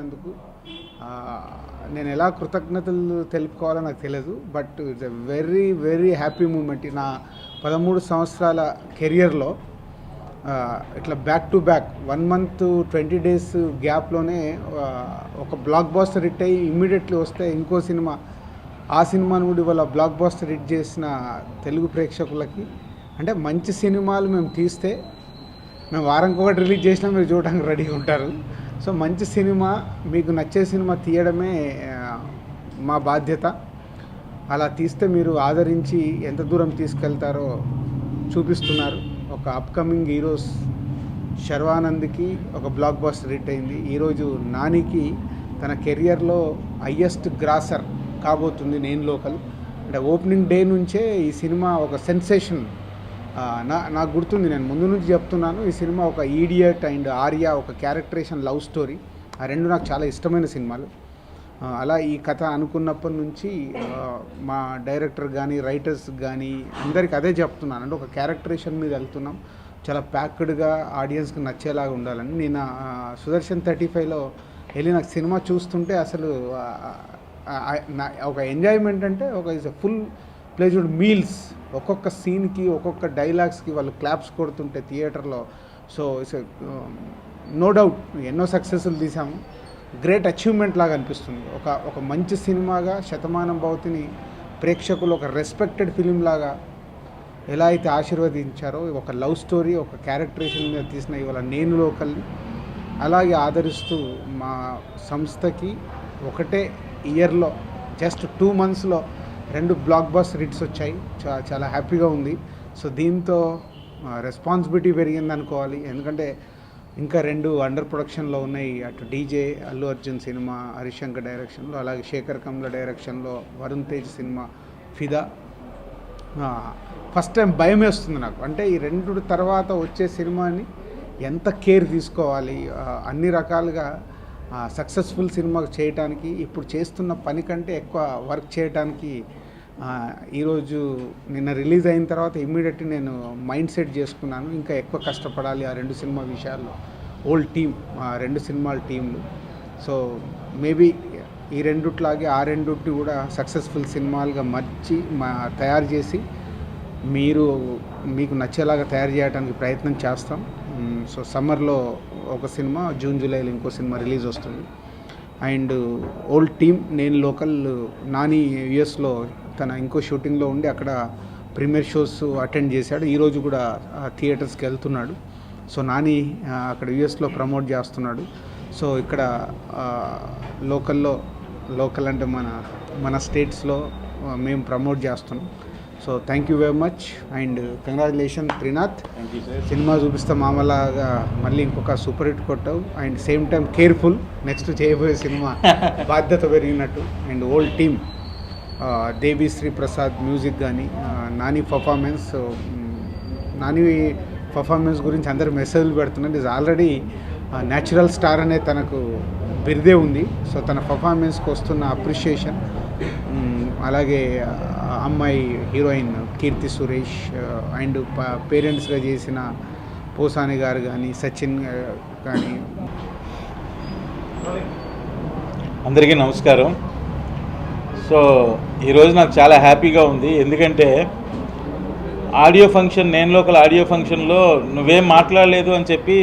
అందుకు నేను ఎలా కృతజ్ఞతలు తెలుపుకోవాలో నాకు తెలియదు but it's a very very happy moment. నా పదమూడు సంవత్సరాల కెరియర్లో ఇట్లా back to back one month twenty days గ్యాప్లోనే ఒక బ్లాక్ బాస్టర్ హిట్ అయ్యి ఇమ్మీడియట్లీ వస్తే ఇంకో సినిమా ఆ సినిమాను కూడా ఇవాళ బ్లాక్ బాస్టర్ హిట్ చేసిన తెలుగు ప్రేక్షకులకి అంటే మంచి సినిమాలు మేము తీస్తే మేము వారంకి ఒకటి రిలీజ్ చేసినా మీరు చూడడానికి రెడీగా ఉంటారు. సో మంచి సినిమా మీకు నచ్చే సినిమా తీయడమే మా బాధ్యత. అలా తీస్తే మీరు ఆదరించి ఎంత దూరం తీసుకెళ్తారో చూపిస్తున్నారు. ఒక అప్కమింగ్ హీరోస్ శర్వానంద్కి ఒక బ్లాక్ బస్టర్ హిట్ అయింది. ఈరోజు నానికి తన కెరియర్లో హయ్యెస్ట్ గ్రాసర్ కాబోతుంది నేను లోకల్ అంటే ఓపెనింగ్ డే నుంచే ఈ సినిమా ఒక సెన్సేషన్ నా నాకు గుర్తుంది నేను ముందు నుంచి చెప్తున్నాను ఈ సినిమా ఒక ఈడియట్ అండ్ ఆర్య ఒక క్యారెక్టరేషన్ లవ్ స్టోరీ. ఆ రెండు నాకు చాలా ఇష్టమైన సినిమాలు. అలా ఈ కథ అనుకున్నప్పటి నుంచి మా డైరెక్టర్ కానీ రైటర్స్ కానీ అందరికి అదే చెప్తున్నాను. అంటే ఒక క్యారెక్టరేషన్ మీద వెళ్తున్నాం. చాలా ప్యాక్డ్గా ఆడియన్స్కి నచ్చేలాగా ఉండాలని. నేను సుదర్శన్ థర్టీ ఫైవ్లో వెళ్ళి నాకు సినిమా చూస్తుంటే అసలు ఒక ఎంజాయ్మెంట్ అంటే ఒక ఇస్ ఫుల్ ప్లేజ్డ్ మీల్స్ ఒక్కొక్క సీన్కి ఒక్కొక్క డైలాగ్స్కి వాళ్ళు క్లాప్స్ కొడుతుంటే థియేటర్లో. So it's no doubt um, ఎన్నో సక్సెస్లు తీసాము గ్రేట్ అచీవ్మెంట్ లాగా అనిపిస్తుంది. ఒక ఒక మంచి సినిమాగా శతమానం భవతిని ప్రేక్షకులు ఒక రెస్పెక్టెడ్ ఫిలిం లాగా ఎలా అయితే ఆశీర్వదించారో ఒక లవ్ స్టోరీ ఒక క్యారెక్టరేషన్ మీద తీసిన ఇవాళ నేను లోకల్ని అలాగే ఆదరిస్తూ మా సంస్థకి ఒకటే ఇయర్లో జస్ట్ టూ మంత్స్లో రెండు బ్లాక్ బస్ రిట్స్ వచ్చాయి. చా చాలా హ్యాపీగా ఉంది. సో దీంతో రెస్పాన్సిబిలిటీ పెరిగింది అనుకోవాలి. ఎందుకంటే ఇంకా రెండు అండర్ ప్రొడక్షన్లో ఉన్నాయి. అటు డీజే అల్లు అర్జున్ సినిమా హరిశంకర్ డైరెక్షన్లో అలాగే శేఖర్ కమ్ల డైరెక్షన్లో Varun Tej cinema Fidaa. First time భయం వేస్తుంది నాకు. అంటే ఈ రెండు తర్వాత వచ్చే సినిమాని ఎంత కేర్ తీసుకోవాలి? అన్ని రకాలుగా సక్సెస్ఫుల్ సినిమా చేయటానికి ఇప్పుడు చేస్తున్న పని కంటే ఎక్కువ వర్క్ చేయటానికి ఈరోజు నిన్న రిలీజ్ అయిన తర్వాత ఇమ్మీడియట్లీ నేను మైండ్ సెట్ చేసుకున్నాను. ఇంకా ఎక్కువ కష్టపడాలి ఆ రెండు సినిమా విషయాల్లో. ఓల్డ్ టీమ్ ఆ రెండు సినిమాల టీంలు. సో మేబీ ఈ రెండుట్లాగే ఆ రెండుటి కూడా సక్సెస్ఫుల్ సినిమాలుగా మర్చి మా తయారు చేసి మీరు మీకు నచ్చేలాగా తయారు చేయడానికి ప్రయత్నం చేస్తాం. సో సమ్మర్లో ఒక సినిమా జూన్ జూలైలో ఇంకో సినిమా రిలీజ్ వస్తుంది. And old team Nenu Local Nani యుఎస్లో తన ఇంకో షూటింగ్లో ఉండి అక్కడ ప్రీమియర్ షోస్ అటెండ్ చేశాడు. ఈరోజు కూడా థియేటర్స్కి వెళ్తున్నాడు. సో నాని అక్కడ యుఎస్లో ప్రమోట్ చేస్తున్నాడు. సో ఇక్కడ లోకల్లో లోకల్ అంటే మన మన స్టేట్స్లో మేము ప్రమోట్ చేస్తున్నాం. So thank you very much and congratulation Trinath. Cinema చూపిస్తే మామలాగా మళ్ళీ ఇంకొక సూపర్ హిట్ కొట్టావు and same time careful next చేయబోయే సినిమా బాధ్యత పెరిగినట్టు and old team Devi Sri Prasad music కానీ నాని పర్ఫార్మెన్స్ నాని పర్ఫార్మెన్స్ గురించి అందరు మెసేజ్లు పెడుతున్నారు ఇస్ ఆల్రెడీ న్యాచురల్ స్టార్ అనే తనకు బిరుదే ఉంది. సో తన పర్ఫార్మెన్స్కి వస్తున్న అప్రిషియేషన్ అలాగే అమ్మాయి హీరోయిన్ కీర్తి సురేష్ అండ్ పేరెంట్స్గా చేసిన పోసాని గారు కానీ సచిన్ కానీ అందరికీ నమస్కారం. సో ఈరోజు నాకు చాలా హ్యాపీగా ఉంది. ఎందుకంటే ఆడియో ఫంక్షన్ నేను లోకల్ ఆడియో ఫంక్షన్లో నువ్వేం మాట్లాడలేదు అని చెప్పి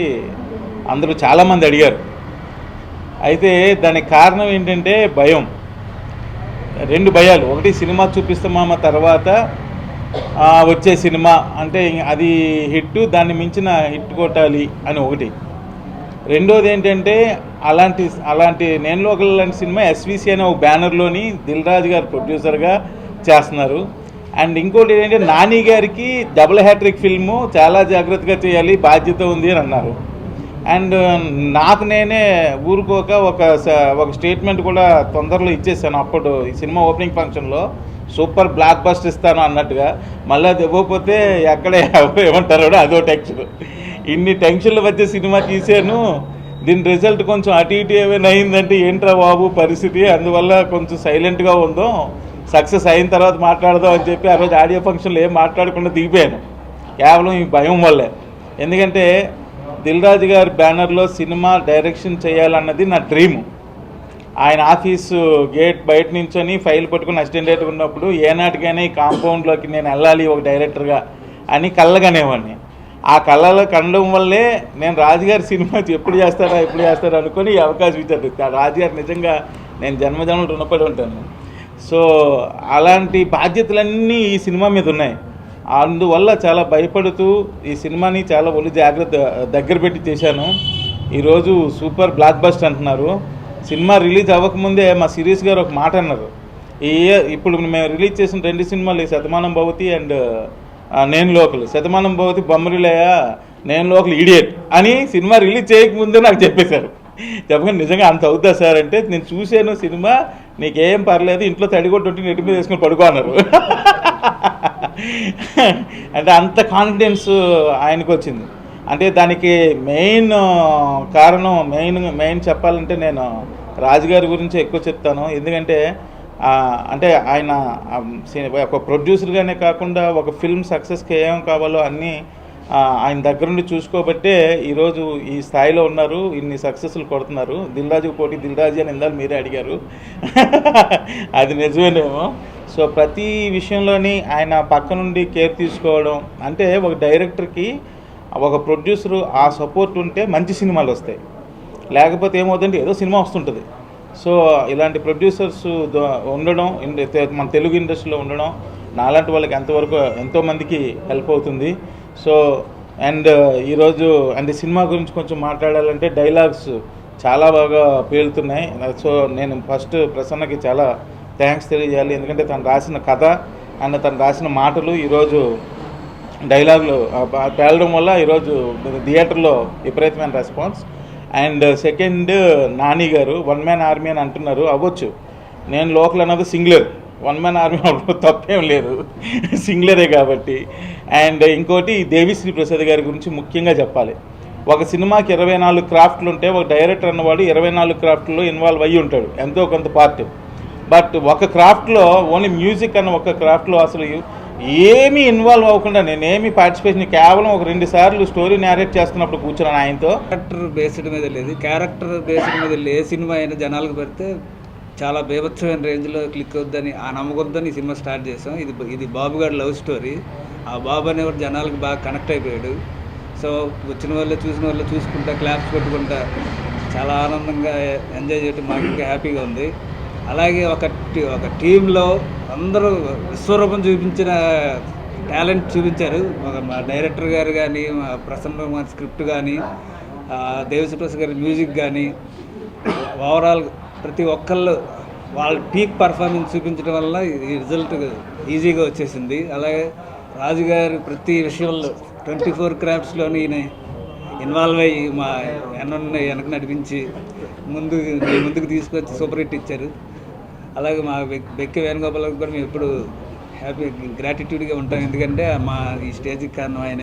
అందరూ చాలామంది అడిగారు. అయితే దానికి కారణం ఏంటంటే భయం. రెండు భయాలు. ఒకటి సినిమా చూపిస్తామా తర్వాత వచ్చే సినిమా అంటే అది హిట్ దాన్ని మించిన హిట్ కొట్టాలి అని ఒకటి. రెండోది ఏంటంటే అలాంటి అలాంటి నేను లోకల్ లాంటి సినిమా ఎస్విసి అనే ఒక బ్యానర్లోని దిల్ రాజు గారు ప్రొడ్యూసర్గా చేస్తున్నారు. అండ్ ఇంకోటి ఏంటంటే నాని గారికి డబుల్ హ్యాట్రిక్ ఫిల్ము చాలా జాగ్రత్తగా చేయాలి బాధ్యత ఉంది అని అన్నారు. అండ్ నాకు నేనే ఊరుకోక ఒక ఒక స్టేట్మెంట్ కూడా తొందరలో ఇచ్చేసాను అప్పుడు ఈ సినిమా ఓపెనింగ్ ఫంక్షన్లో. సూపర్ బ్లాక్ బస్ట్ ఇస్తాను అన్నట్టుగా. మళ్ళీ అది ఇవ్వకపోతే ఎక్కడే ఏమంటారు అదో టెన్షన్. ఇన్ని టెన్షన్లు వచ్చే సినిమా తీసాను. దీని రిజల్ట్ కొంచెం అటు ఇటు ఏమైనా అయిందంటే ఏంట్రా బాబు పరిస్థితి? అందువల్ల కొంచెం సైలెంట్గా ఉందాం. సక్సెస్ అయిన తర్వాత మాట్లాడదాం అని చెప్పి ఆ రోజు ఆడియో ఫంక్షన్లో ఏం మాట్లాడకుండా దిగిపోయాను. కేవలం ఈ భయం వల్లే. ఎందుకంటే దిల్ రాజు గారి బ్యానర్లో సినిమా డైరెక్షన్ చేయాలన్నది నా డ్రీము. ఆయన ఆఫీసు గేట్ బయట నించొని ఫైల్ పట్టుకుని అసిస్టెంట్ డైరెక్టర్ ఉన్నప్పుడు ఏనాటికైనా ఈ కాంపౌండ్లోకి నేను వెళ్ళాలి ఒక డైరెక్టర్గా అని కళ్ళగనేవాడిని. ఆ కళ్ళలో కనడం వల్లే నేను రాజుగారి సినిమా ఎప్పుడు చేస్తారా ఎప్పుడు చేస్తారా అనుకొని ఈ అవకాశం ఇచ్చారు. రాజుగారు నిజంగా నేను జన్మజన్మలు రుణపడి ఉంటాను. సో అలాంటి బాధ్యతలన్నీ ఈ సినిమా మీద ఉన్నాయి. అందువల్ల చాలా భయపడుతూ ఈ సినిమాని చాలా ఒళ్ళు జాగ్రత్త దగ్గర పెట్టి చేశాను. ఈరోజు సూపర్ బ్లాక్ బస్ట్ అంటున్నారు. సినిమా రిలీజ్ అవ్వకముందే మా సిరీస్ గారు ఒక మాట అన్నారు. ఈ ఇప్పుడు మేము రిలీజ్ చేసిన రెండు సినిమాలు శతమానం భవతి అండ్ నేను లోకల్. శతమానం భవతి బొమ్మరిలయ నేను లోకల్ ఇడియట్ అని సినిమా రిలీజ్ చేయకముందే నాకు చెప్పేశారు. చెప్పగా నిజంగా అంత అవుద్దా సార్ అంటే నేను చూశాను సినిమా నీకేం పర్లేదు ఇంట్లో తడిగొట్టు ఉంటే నెట్టి మీద వేసుకొని పడుకో అన్నారు. అంటే అంత కాన్ఫిడెన్స్ ఆయనకు వచ్చింది అంటే దానికి మెయిన్ కారణం మెయిన్ మెయిన్ చెప్పాలంటే నేను రాజుగారి గురించి ఎక్కువ చెప్తాను. ఎందుకంటే అంటే ఆయన ఒక ప్రొడ్యూసర్గానే కాకుండా ఒక ఫిల్మ్ సక్సెస్కి ఏం కావాలో అన్నీ ఆయన దగ్గర నుండి చూసుకోబట్టే ఈరోజు ఈ స్థాయిలో ఉన్నారు. ఇన్ని సక్సెస్లు కొడుతున్నారు. దిల్రాజు పోటీ దిల్రాజు అని ఇందాలు మీరే అడిగారు. అది నిజమేనేమో. సో ప్రతి విషయంలోని ఆయన పక్క నుండి కేర్ తీసుకోవడం అంటే ఒక డైరెక్టర్కి ఒక ప్రొడ్యూసరు ఆ సపోర్ట్ ఉంటే మంచి సినిమాలు వస్తాయి. లేకపోతే ఏమవుతుందంటే ఏదో సినిమా వస్తుంటుంది. సో ఇలాంటి ప్రొడ్యూసర్స్ ఉండడం మన తెలుగు ఇండస్ట్రీలో ఉండడం నాలాంటి వాళ్ళకి ఎంతవరకు ఎంతోమందికి హెల్ప్ అవుతుంది. సో అండ్ ఈరోజు అండ్ సినిమా గురించి కొంచెం మాట్లాడాలంటే డైలాగ్స్ చాలా బాగా పేలుతున్నాయి. సో నేను ఫస్ట్ ప్రసన్నకి చాలా థ్యాంక్స్ తెలియజేయాలి. ఎందుకంటే తను రాసిన కథ అండ్ తను రాసిన మాటలు ఈరోజు డైలాగులు తేలడం వల్ల ఈరోజు థియేటర్లో విపరీతమైన రెస్పాన్స్. అండ్ సెకండ్ నాని గారు వన్ మ్యాన్ ఆర్మీ అని అంటున్నారు. అవ్వచ్చు. నేను లోకల్ అన్నది సింగులర్. వన్ మ్యాన్ ఆర్మీ అవ్వడం తప్పేం లేదు. సింగులరే కాబట్టి. అండ్ ఇంకోటి దేవిశ్రీ ప్రసాద్ గారి గురించి ముఖ్యంగా చెప్పాలి. ఒక సినిమాకి ఇరవై నాలుగు క్రాఫ్ట్లు ఉంటే ఒక డైరెక్టర్ అన్నవాడు ఇరవై నాలుగు క్రాఫ్ట్లో ఇన్వాల్వ్ అయ్యి ఉంటాడు. ఎంతో కొంత పార్ట్. బట్ ఒక క్రాఫ్ట్లో ఓన్లీ మ్యూజిక్ అన్న ఒక క్రాఫ్ట్లో అసలు ఏమీ ఇన్వాల్వ్ అవ్వకుండా నేనేమి పార్టిసిపేషన్ కేవలం ఒక రెండు సార్లు స్టోరీ నేరేట్ చేస్తున్నప్పుడు కూర్చున్నాను ఆయనతో. క్యారెక్టర్ బేస్డ్ మీద లేదు. క్యారెక్టర్ బేస్డ్ మీద ఏ సినిమా అయినా జనాలకు పెడితే చాలా బీభత్సమైన రేంజ్లో క్లిక్ అవుద్దని ఆ నమ్మకంతో ఈ సినిమా స్టార్ట్ చేసాం. ఇది ఇది బాబు గారి లవ్ స్టోరీ ఆ బాబు అనేవాడు జనాలకు బాగా కనెక్ట్ అయిపోయాడు. సో వచ్చిన వాళ్ళు చూసిన వాళ్ళు చూసుకుంటా క్లాప్స్ పెట్టుకుంటా చాలా ఆనందంగా ఎంజాయ్ చేయడం మాకు ఇంకా హ్యాపీగా ఉంది. అలాగే ఒక టీ- ఒక టీంలో అందరూ విశ్వరూపం చూపించిన టాలెంట్ చూపించారు. మా డైరెక్టర్ గారు కానీ మా ప్రసన్న మా స్క్రిప్ట్ కానీ దేవసుప్రసాద్ గారి మ్యూజిక్ కానీ ఓవరాల్ ప్రతి ఒక్కళ్ళు వాళ్ళ పీక్ పర్ఫార్మెన్స్ చూపించడం వల్ల ఈ రిజల్ట్ ఈజీగా వచ్చేసింది. అలాగే రాజుగారు ప్రతి విషయంలో ట్వంటీ ఫోర్ క్రాఫ్ట్స్లోని ఈయన ఇన్వాల్వ్ అయ్యి మా ఎన్న వెనక నడిపించి ముందు ముందుకు తీసుకొచ్చి సూపర్ హిట్ ఇచ్చారు. అలాగే మా బెక్కి వేణుగోపాల్ కూడా మేము ఎప్పుడు హ్యాపీ గ్రాటిట్యూడ్గా ఉంటాం. ఎందుకంటే మా ఈ స్టేజ్కి కారణం ఆయన.